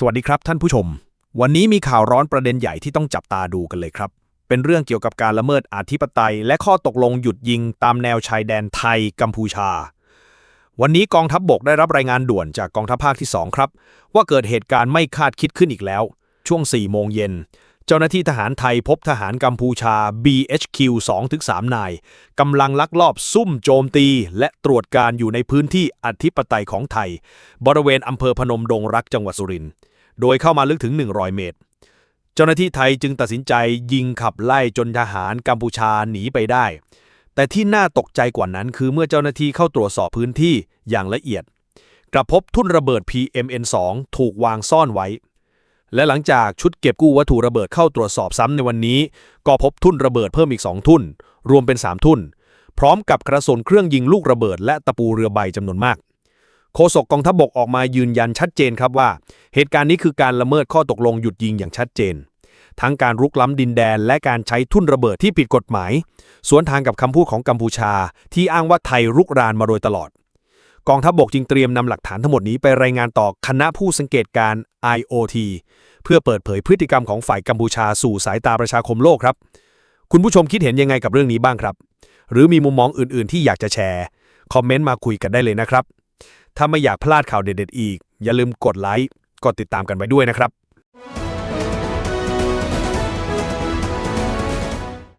สวัสดีครับท่านผู้ชม วันนี้มีข่าวร้อนประเด็นใหญ่ที่ต้องจับตาดูกันเลยครับ เป็นเรื่องเกี่ยวกับการละเมิดอธิปไตย และข้อตกลงหยุดยิงตามแนวชายแดนไทยกัมพูชา วันนี้กองทัพบบกได้รับรายงานด่วนจากกองทัพภาคที่ 2 ครับ ว่าเกิดเหตุการณ์ไม่คาดคิดขึ้นอีกแล้ว ช่วง 4 โมงเย็น เจ้าหน้าที่ทหารไทยพบทหารกัมพูชา BHQ 2-3 นายกำลังลักลอบซุ่มโจมตี และตรวจการอยู่ในพื้นที่อธิปไตยของไทย บริเวณอำเภอพนมดงรักจังหวัดสุรินทร์ โดยเข้ามาลึกถึง 100 เมตร เจ้าหน้าที่ไทยจึงตัดสินใจยิงขับไล่จนทหารกัมพูชาหนีไปได้ แต่ที่น่าตกใจกว่านั้นคือเมื่อเจ้าหน้าที่เข้าตรวจสอบพื้นที่อย่างละเอียด กระพบทุ่นระเบิด PMN2 ถูกวางซ่อนไว้ และหลังจากชุดเก็บกู้วัตถุระเบิดเข้าตรวจสอบซ้ำในวันนี้ ก็พบทุ่นระเบิดเพิ่มอีก 2 ทุ่น รวมเป็น 3 ทุ่น พร้อมกับกระสุนเครื่องยิงลูกระเบิดและตะปูเรือใบจำนวนมาก โฆษกกองทัพบกออกมายืนยันชัดเจนครับว่า เหตุการณ์นี้คือการละเมิดข้อตกลงหยุดยิงอย่างชัดเจน ทั้งการรุกล้ำดินแดนและการใช้ทุ่นระเบิดที่ผิดกฎหมาย สวนทางกับคำพูดของกัมพูชา ที่อ้างว่าไทยรุกรานมาโดยตลอด กองทัพบกจึงเตรียมนำหลักฐานทั้งหมดนี้ไปรายงานต่อคณะผู้สังเกตการ IOT เพื่อเปิดเผยพฤติกรรมของฝ่ายกัมพูชาสู่สายตาประชาคมโลกครับ คุณผู้ชมคิดเห็นยังไงกับเรื่องนี้บ้างครับ หรือมีมุมมองอื่น ๆ ที่อยากจะแชร์ คอมเมนต์มาคุยกันได้เลยนะครับ ถ้าไม่อยากพลาดข่าวเด็ดๆอีก อย่าลืมกดไลค์ กดติดตามกันไว้ด้วยนะครับ